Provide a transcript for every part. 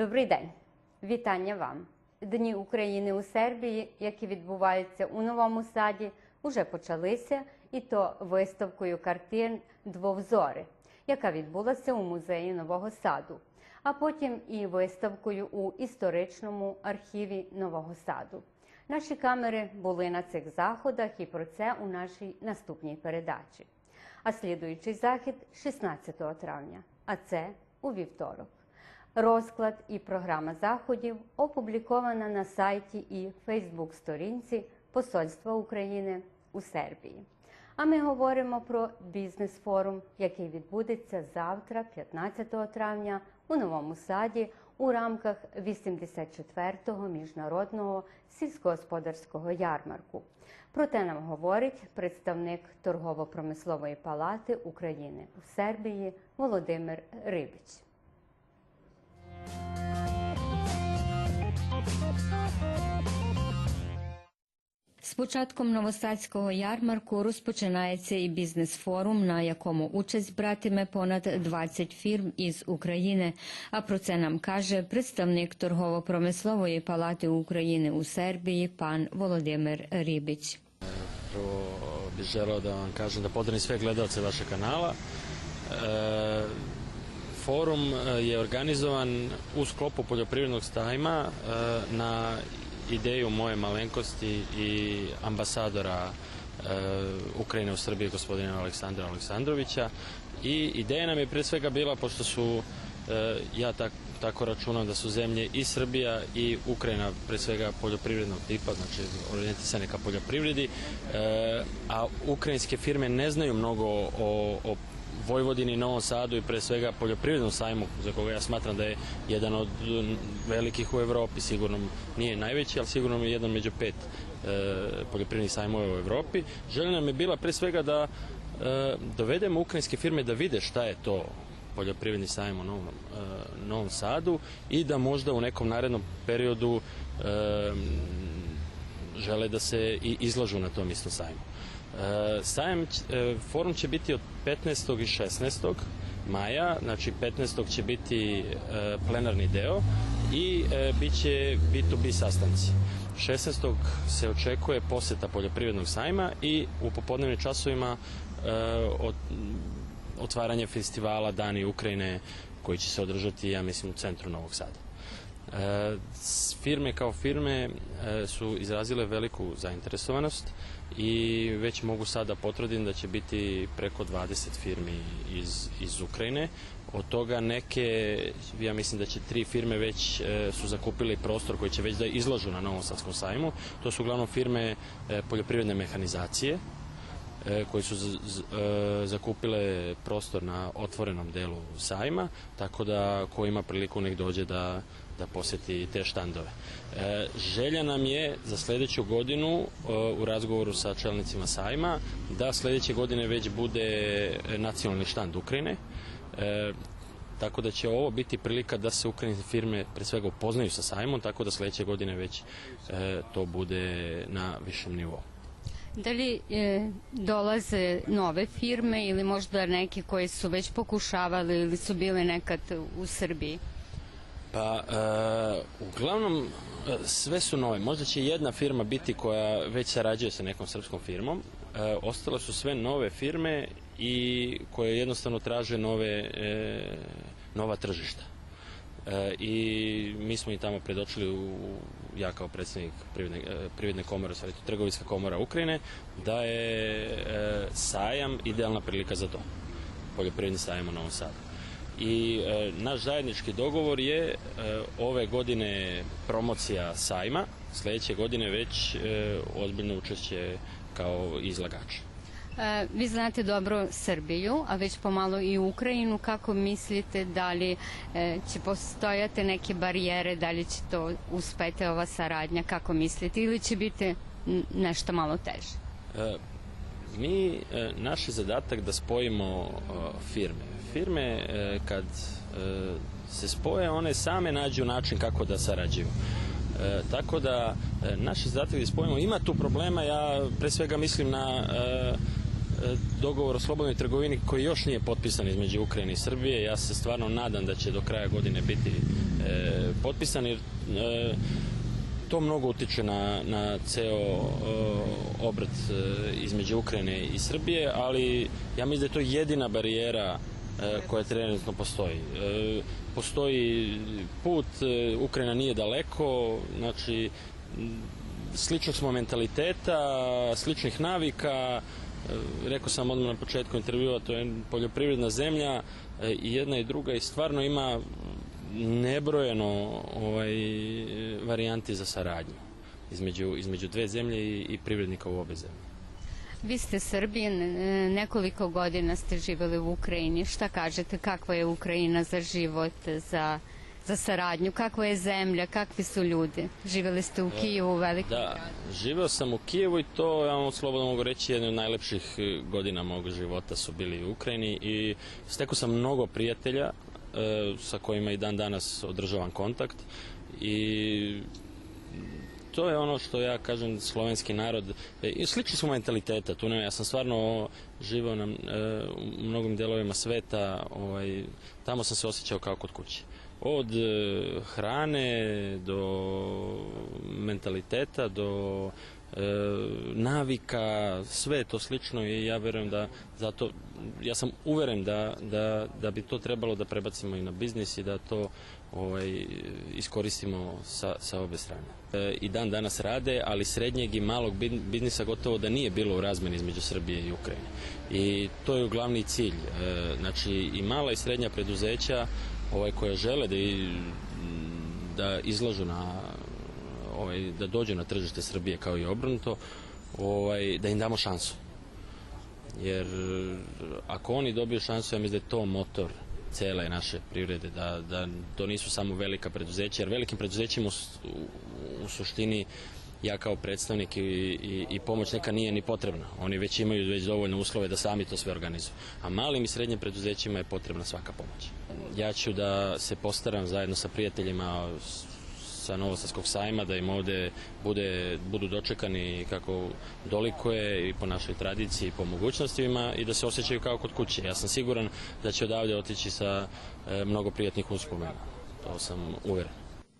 Добрий день, вітання вам. Дні України у Сербії, які відбуваються у новому саді, уже почалися, і то виставкою картин Двовзори, яка відбулася у музеї Нового Саду, а потім і виставкою у історичному архіві Нового Саду. Наші камери були на цих заходах і про це у нашій наступній передачі. А слідуючий захід 16 травня, а це у вівторок. Розклад і програма заходів опублікована на сайті і Фейсбук-сторінці Посольства України у Сербії. А ми говоримо про бізнес-форум, який відбудеться завтра, 15 травня, у Новому Саді у рамках 84-го міжнародного сільськогосподарського ярмарку. Про те нам говорить представник торгово-промислової палати України у Сербії Володимир Рибич. З початком новосадського ярмарку розпочинається і бізнес-форум, на якому участь братиме понад 20 фірм із України. А про це нам каже представник торгово-промислової палати України у Сербії пан Володимир Рибич. Prvo bih želeo da vam kažem da pozdravim sve gledalce vašeg forum e, je organizovan u sklopu poljoprivrednog stajma e, na ideju moje malenkosti i ambasadora e, Ukrajine u Srbiji gospodina Aleksandra Aleksandrovića. I ideja nam je pre svega bila pošto su ja tak, tako računam da su zemlje i Srbija i Ukrajina pre svega poljoprivrednog tipa, znači orijentisane ka poljoprivredi, a ukrajinske firme ne znaju mnogo o, o Vojvodini, Novom Sadu i pre svega poljoprivrednom sajmu za koga ja smatram da je jedan od velikih u Evropi, sigurno nije najveći, ali sigurno je jedan među pet e, poljoprivrednih sajmova u Evropi. Želja nam je bila pre svega da e, dovedemo ukrajinske firme da vide šta je to poljoprivredni sajam u Novom, e, Novom Sadu i da možda u nekom narednom periodu žele da se i izlažu na tom istom sajmu. E, sajam, e, forum će biti od 15. i 16. maja, znači 15. će biti e, plenarni deo i bit će B2B sastanci. 16. se očekuje poseta poljoprivrednog sajma i u popodnevnim časovima otvaranje festivala Dani Ukrajine koji će se održati, ja mislim, u centru Novog Sada. E, firme kao firme su izrazile veliku zainteresovanost i već mogu sada potvrdim da će biti preko 20 firmi iz, iz Ukrajine. Od toga neke, ja mislim da će tri firme već e, su zakupili prostor koji će već da izlažu na Novom Sadskom sajmu. To su uglavnom firme e, poljoprivredne mehanizacije, e, koji su z- z- e, zakupile prostor na otvorenom delu sajma, tako da ko ima priliku nek dođe da, da posjeti te štandove. E, želja nam je za sljedeću godinu e, u razgovoru sa čelnicima sajma da sljedeće godine već bude nacionalni štand Ukrajine. E, tako da će ovo biti prilika da se ukrajinske firme pre svega upoznaju sa sajmom, tako da sljedeće godine već e, to bude na višem nivou. Da li e, dolaze nove firme ili možda neki koji su već pokušavali ili su bili nekad u Srbiji? Pa, e, uglavnom, e, sve su nove. Možda će jedna firma biti koja već sarađuje sa nekom srpskom firmom. E, ostale su sve nove firme i koje jednostavno traže nove, e, nova tržišta. E, I mi smo i tamo predočili u, ja kao predsjednik Privredne, Privredne komore, stvari Trgovinska komora Ukrajine, da je e, sajam idealna prilika za to. Poljoprivredni sajam u Novom Sadu. I e, naš zajednički dogovor je e, ove godine promocija sajma, sljedeće godine već e, ozbiljno učešće kao izlagač. E, Vi znate dobro Srbiju, a već pomalo i Ukrajinu. Kako mislite da li e, će postojati neke barijere, da li će to uspeti ova saradnja, kako mislite, ili će biti nešto malo teže? E, Mi, e, naš je zadatak da spojimo e, firme. Firme e, kad e, se spoje, one same nađu način kako da sarađuju. E, tako da e, naš je zadatak da spojimo. Ima tu problema, ja pre svega mislim na e, e, dogovor o slobodnoj trgovini koji još nije potpisan između Ukrajine i Srbije. Ja se stvarno nadam da će do kraja godine biti potpisan jer to mnogo utječe na, na ceo obrat između Ukrajine i Srbije, ali ja mislim da je to jedina barijera koja trenutno postoji. E, Postoji put, e, Ukrajina nije daleko, znači sličnog smo mentaliteta, sličnih navika, e, rekao sam odmah na početku intervjua, to je poljoprivredna zemlja e, i jedna i druga i stvarno ima nebrojeno ovaj, varijanti za saradnju između, između dve zemlje i, i privrednika u obe zemlje. Vi ste Srbijan, e, nekoliko godina ste živjeli u Ukrajini. Šta kažete, kakva je Ukrajina za život, za, za saradnju, kakva je zemlja, kakvi su ljudi? Živjeli ste u Kijevu, u velikom Da, gradu. živeo sam u Kijevu i to, ja vam slobodno mogu reći, jedne od najlepših e, godina mog života su bili u Ukrajini i stekao sam mnogo prijatelja e, sa kojima i dan danas održavam kontakt i to je ono što ja kažem slovenski narod e, i slični smo mentaliteta tu ne, ja sam stvarno živeo na, e, u mnogim delovima sveta ovaj, tamo sam se osjećao kao kod kuće. Od e, hrane do mentaliteta do navika sve to slično i ja verujem da zato ja sam uveren da, da, da bi to trebalo da prebacimo i na biznis i da to ovaj, iskoristimo sa, sa obe strane. E, I dan danas rade, ali srednjeg i malog biznisa gotovo da nije bilo u razmeni između Srbije i Ukrajine. I to je glavni cilj. E, znači i mala i srednja preduzeća ovaj, koja žele da, i, da izlažu na ovaj, da dođu na tržište Srbije kao i obrnuto, ovaj, da im damo šansu. Jer ako oni dobiju šansu, ja mislim da je to motor cele naše privrede, da, da to nisu samo velika preduzeća, jer velikim preduzećima u, u, u suštini ja kao predstavnik i, i, i pomoć neka nije ni potrebna. Oni već imaju već dovoljno uslove da sami to sve organizuju. A malim i srednjim preduzećima je potrebna svaka pomoć. Ja ću da se postaram zajedno sa prijateljima sa Novosadskog sajma da im ovde bude, budu dočekani kako dolikuje i po našoj tradiciji i po mogućnostima i da se osjećaju kao kod kuće. Ja sam siguran da će odavde otići sa e, mnogo prijatnih uspomena. To sam uveren.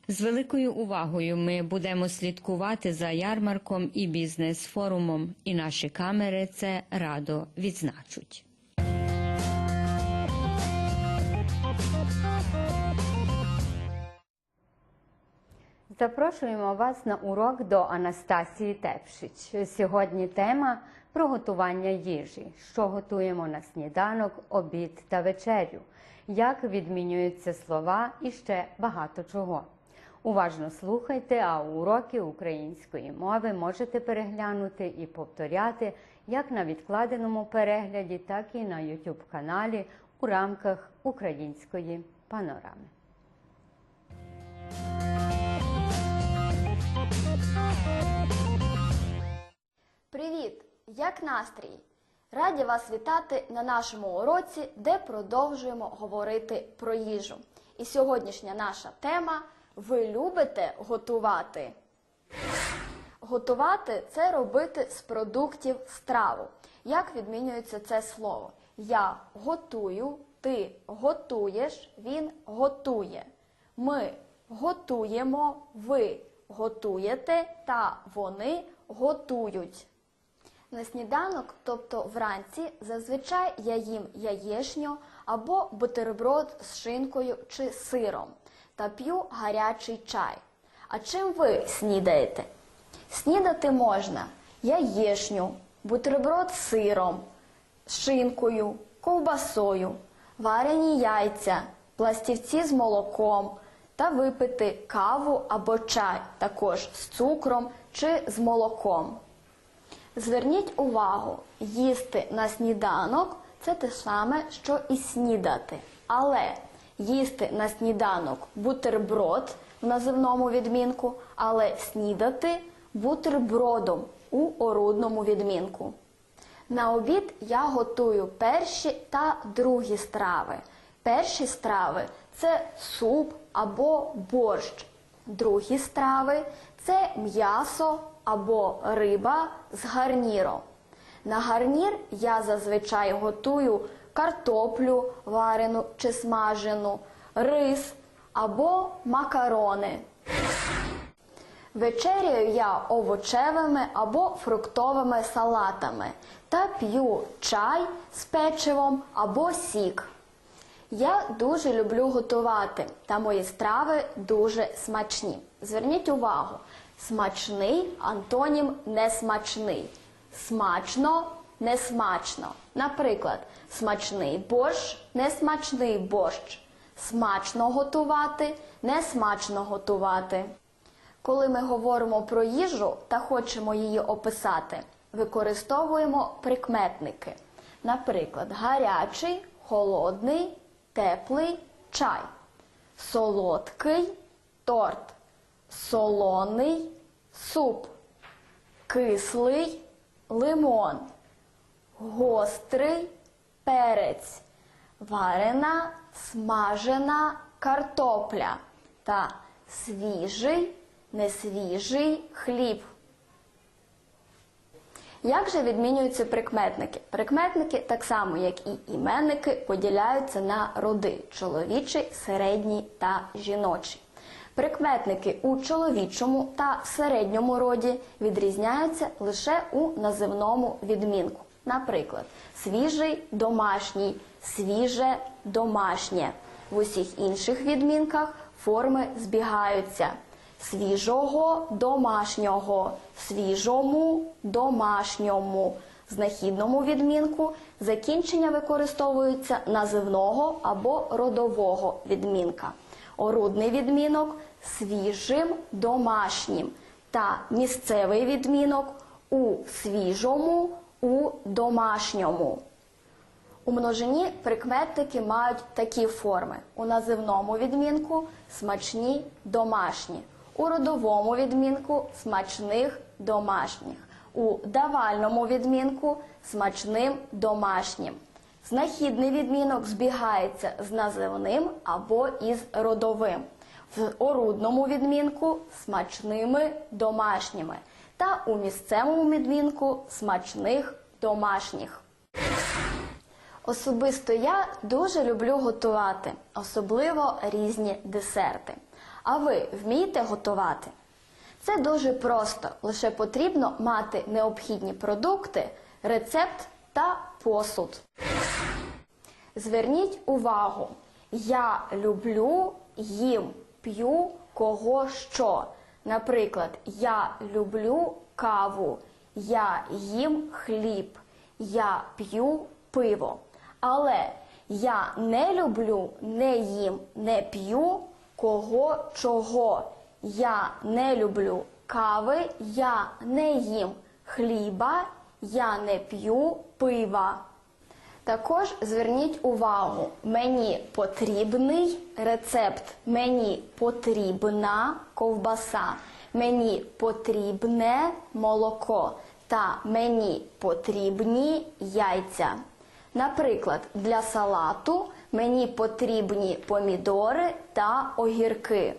З великою увагою ми будемо слідкувати за ярмарком і бізнес-форумом, і наші камери це радо відзначуть. Запрошуємо вас на урок до Анастасії Тепшич. Сьогодні тема приготування їжі, що готуємо на сніданок, обід та вечерю, як відмінюються слова і ще багато чого. Уважно слухайте, а уроки української мови можете переглянути і повторяти як на відкладеному перегляді, так і на YouTube каналі у рамках української панорами. Привіт! Як настрій? Раді вас вітати на нашому уроці, де продовжуємо говорити про їжу. І сьогоднішня наша тема Ви любите готувати? Готувати це робити з продуктів страву. Як відмінюється це слово? Я готую, ти готуєш, він готує. Ми готуємо, ви готуєте та вони готують. На сніданок, тобто вранці, зазвичай я їм яєшню або бутерброд з шинкою чи сиром та п'ю гарячий чай. А чим ви снідаєте? Снідати можна яєшню, бутерброд з сиром, шинкою, ковбасою, варені яйця, пластівці з молоком та випити каву або чай також з цукром чи з молоком. Зверніть увагу, їсти на сніданок це те саме, що і снідати. Але їсти на сніданок бутерброд в називному відмінку, але снідати бутербродом у орудному відмінку. На обід я готую перші та другі страви. Перші страви це суп або борщ. Другі страви це м'ясо або риба з гарніром. На гарнір я зазвичай готую картоплю варену чи смажену, рис або макарони. Вечеряю я овочевими або фруктовими салатами та п'ю чай з печивом або сік. Я дуже люблю готувати, та мої страви дуже смачні. Зверніть увагу, смачний антонім несмачний. Смачно несмачно. Наприклад, смачний борщ, несмачний борщ. Смачно готувати, несмачно готувати. Коли ми говоримо про їжу та хочемо її описати, використовуємо прикметники. Наприклад, гарячий, холодний, теплий чай, солодкий торт, солоний суп, кислий лимон, гострий перець, варена смажена картопля та свіжий, несвіжий хліб. Як же відмінюються прикметники? Прикметники, так само як і іменники, поділяються на роди чоловічий, середній та жіночий. Прикметники у чоловічому та середньому роді відрізняються лише у називному відмінку. Наприклад, свіжий домашній, свіже домашнє. В усіх інших відмінках форми збігаються. Свіжого домашнього, свіжому домашньому. В знахідному відмінку закінчення використовуються називного або родового відмінка. Орудний відмінок свіжим домашнім та місцевий відмінок у свіжому, у домашньому. У множині прикметники мають такі форми: у називному відмінку смачні домашні, у родовому відмінку смачних домашніх, у давальному відмінку смачним домашнім. Знахідний відмінок збігається з називним або із родовим. В орудному відмінку смачними домашніми та у місцевому відмінку смачних домашніх. Особисто я дуже люблю готувати, особливо різні десерти. А ви вмієте готувати? Це дуже просто, лише потрібно мати необхідні продукти, рецепт та посуд. Зверніть увагу, я люблю, їм, п'ю кого що. Наприклад, я люблю каву, я їм хліб, я п'ю пиво. Але я не люблю, не їм, не п'ю кого чого. Я не люблю кави, я не їм хліба, я не п'ю пива. Також зверніть увагу, мені потрібний рецепт, мені потрібна ковбаса, мені потрібне молоко та мені потрібні яйця. Наприклад, для салату мені потрібні помідори та огірки.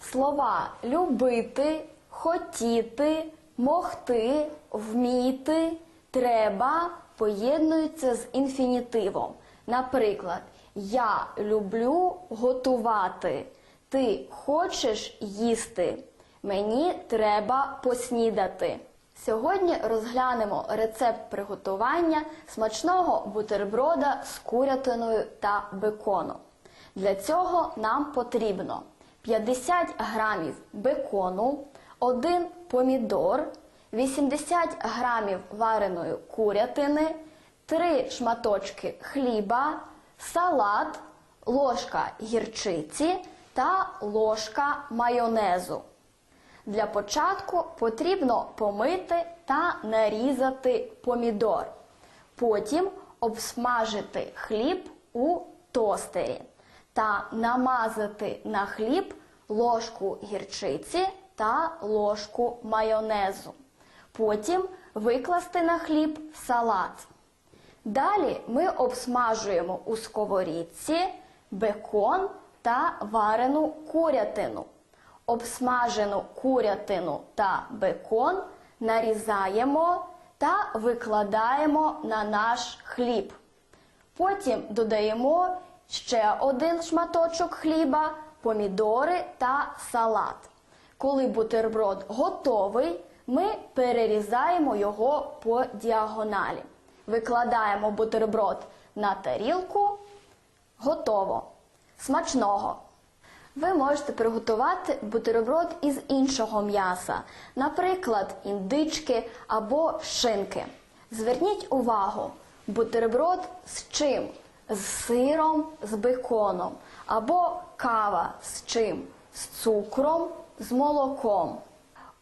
Слова любити, хотіти, могти, вміти, треба поєднуються з інфінітивом. Наприклад, я люблю готувати. Ти хочеш їсти. Мені треба поснідати. Сьогодні розглянемо рецепт приготування смачного бутерброда з курятиною та беконом. Для цього нам потрібно 50 грамів бекону, 1 помідор, 80 грамів вареної курятини, 3 шматочки хліба, салат, ложка гірчиці та ложка майонезу. Для початку потрібно помити та нарізати помідор. Потім обсмажити хліб у тостері та намазати на хліб ложку гірчиці та ложку майонезу. Потім викласти на хліб салат. Далі ми обсмажуємо у сковорідці бекон та варену курятину. Обсмажену курятину та бекон нарізаємо та викладаємо на наш хліб. Потім додаємо ще один шматочок хліба помідори та салат. Коли бутерброд готовий, ми перерізаємо його по діагоналі. Викладаємо бутерброд на тарілку. Готово. Смачного! Ви можете приготувати бутерброд із іншого м'яса, наприклад, індички або шинки. Зверніть увагу, бутерброд з чим? З сиром, з беконом, або кава з чим? З цукром, з молоком.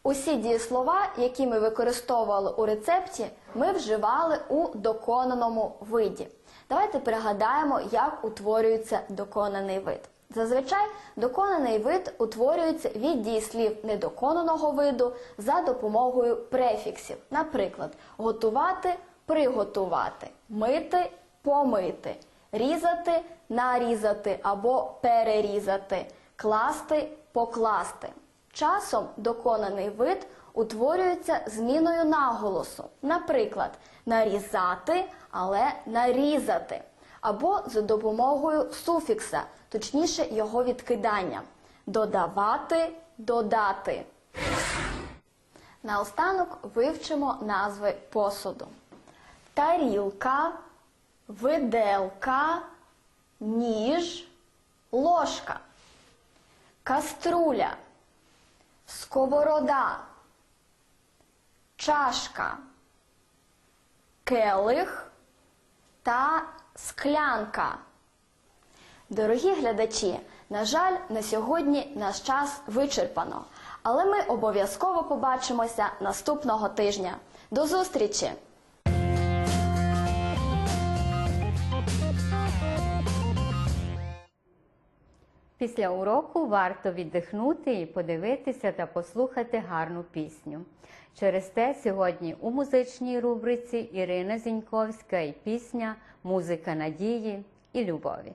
Усі дієслова, які ми використовували у рецепті, ми вживали у доконаному виді. Давайте пригадаємо, як утворюється доконаний вид. Зазвичай доконаний вид утворюється від дієслів недоконаного виду за допомогою префіксів. Наприклад, готувати, приготувати, мити, помити, різати, нарізати або перерізати, класти, покласти. Часом доконаний вид утворюється зміною наголосу. Наприклад, нарізати, але нарізати. Або за допомогою суфікса, точніше його відкидання. Додавати, додати. Наостанок вивчимо назви посуду. Тарілка, виделка, ніж, ложка, каструля, сковорода, чашка, келих та склянка. Дорогі глядачі, на жаль, на сьогодні наш час вичерпано, але ми обов'язково побачимося наступного тижня. До зустрічі! Після уроку варто віддихнути і подивитися та послухати гарну пісню. Через те сьогодні у музичній рубриці Ірина Зіньковська і пісня Музика надії і любові.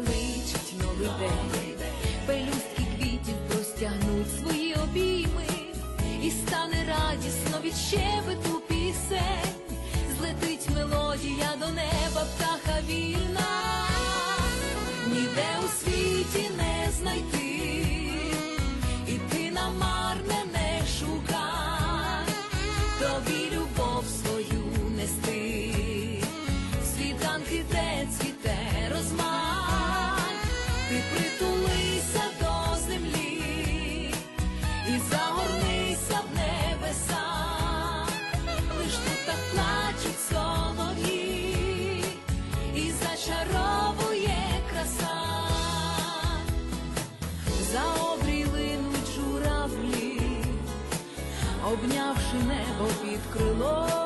mogę liczyć nowy під крилом,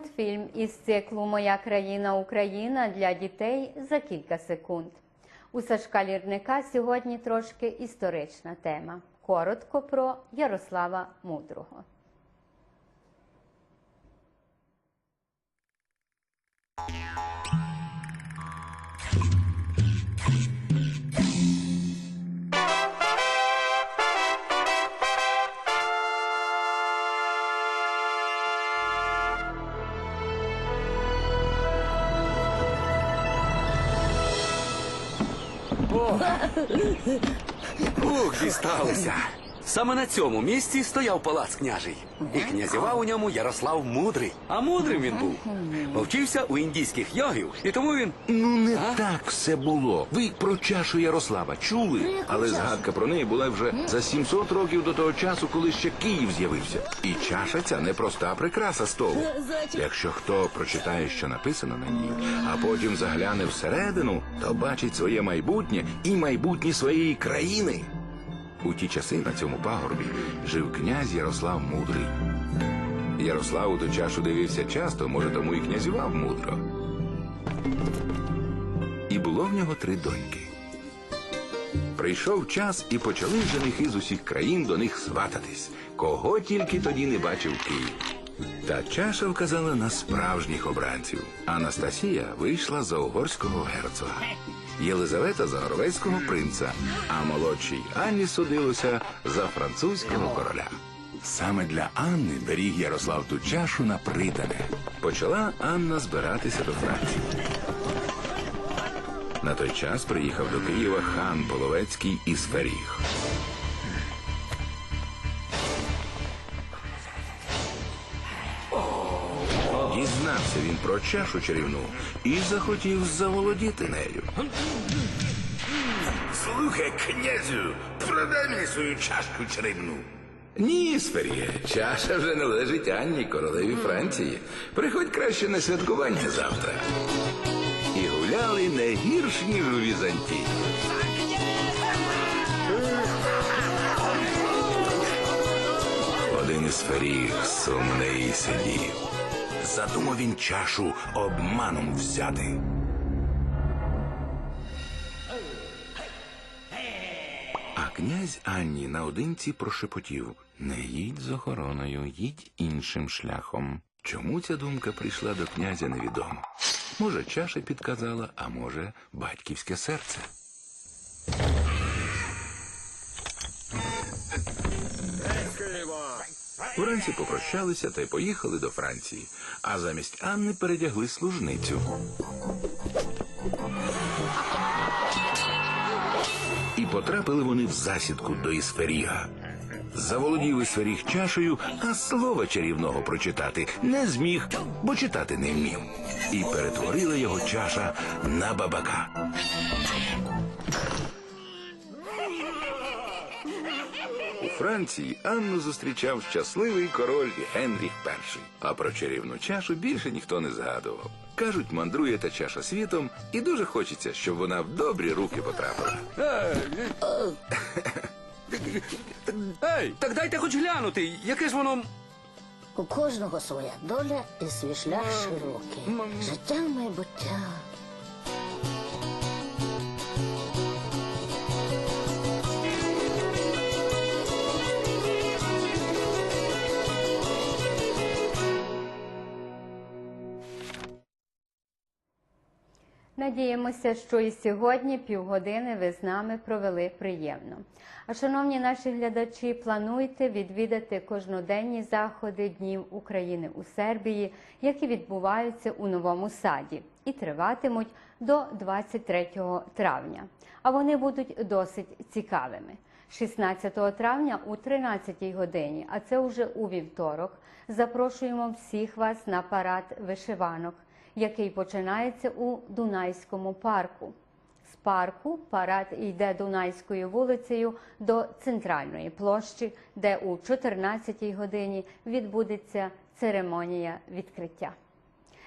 Мультфільм із циклу Моя країна Україна для дітей за кілька секунд. У Сашка Лірника сьогодні трошки історична тема. Коротко про Ярослава Мудрого. Ух, дісталися. Саме на цьому місці стояв палац княжий. І князював у ньому Ярослав Мудрий. А мудрим він був. Повчився у індійських йогів, і тому він. Ну не А? так все було. Ви про чашу Ярослава чули, але згадка про неї була вже за 700 років до того часу, коли ще Київ з'явився. І чаша ця не проста прикраса столу. Якщо хто прочитає, що написано на ній, а потім загляне всередину, то бачить своє майбутнє і майбутнє своєї країни. У ті часи на цьому пагорбі жив князь Ярослав Мудрий. Ярослав у ту чашу дивився часто, може, тому і князював мудро. І було в нього три доньки. Прийшов час і почали женихи з усіх країн до них свататись, кого тільки тоді не бачив Київ. Та чаша вказала на справжніх обранців. Анастасія вийшла за угорського герцога, Єлизавета за норвезького принца, а молодшій Анні судилося за французького короля. Саме для Анни беріг Ярослав ту чашу на придане. Почала Анна збиратися до Франції. На той час приїхав до Києва хан Половецький із Феріг. Дізнався він про чашу чарівну і захотів заволодіти нею. Слухай, князю, продай мені свою чашку чарівну. Ні, Сферія, чаша вже належить Анні, королеві Франції. Приходь краще на святкування завтра. І гуляли не гірш, ніж у Візантії. Один із феріг сумний сидів. Задумав він чашу обманом взяти. А князь Анні наодинці прошепотів Не їдь з охороною, їдь іншим шляхом. Чому ця думка прийшла до князя, невідомо. Може, чаша підказала, а може, батьківське серце. Вранці попрощалися та й поїхали до Франції, а замість Анни передягли служницю. І потрапили вони в засідку до Ісферіга. Заволодів Ісферіг чашею, а слова чарівного прочитати не зміг, бо читати не вмів. І перетворила його чаша на бабака. Франції Анну зустрічав щасливий король Генріх І. А про чарівну чашу більше ніхто не згадував. Кажуть, мандрує та чаша світом, і дуже хочеться, щоб вона в добрі руки потрапила. Ей, так дайте хоч глянути, яке ж воно. У кожного своя доля і свій шлях широкий. Життя майбуття. Надіємося, що і сьогодні півгодини ви з нами провели приємно. А шановні наші глядачі, плануйте відвідати кожноденні заходи Днів України у Сербії, які відбуваються у новому саді і триватимуть до 23 травня. А вони будуть досить цікавими. 16 травня у 13 годині, а це вже у вівторок, запрошуємо всіх вас на парад вишиванок який починається у Дунайському парку. З парку парад йде Дунайською вулицею до центральної площі, де у 14 годині відбудеться церемонія відкриття.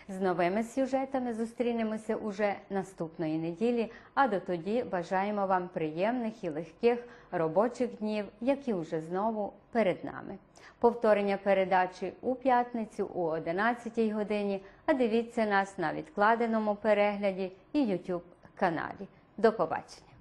З новими сюжетами зустрінемося уже наступної неділі. А до тоді бажаємо вам приємних і легких робочих днів, які вже знову перед нами. Повторення передачі у п'ятницю о 11 годині. А дивіться нас на відкладеному перегляді і YouTube каналі. До побачення.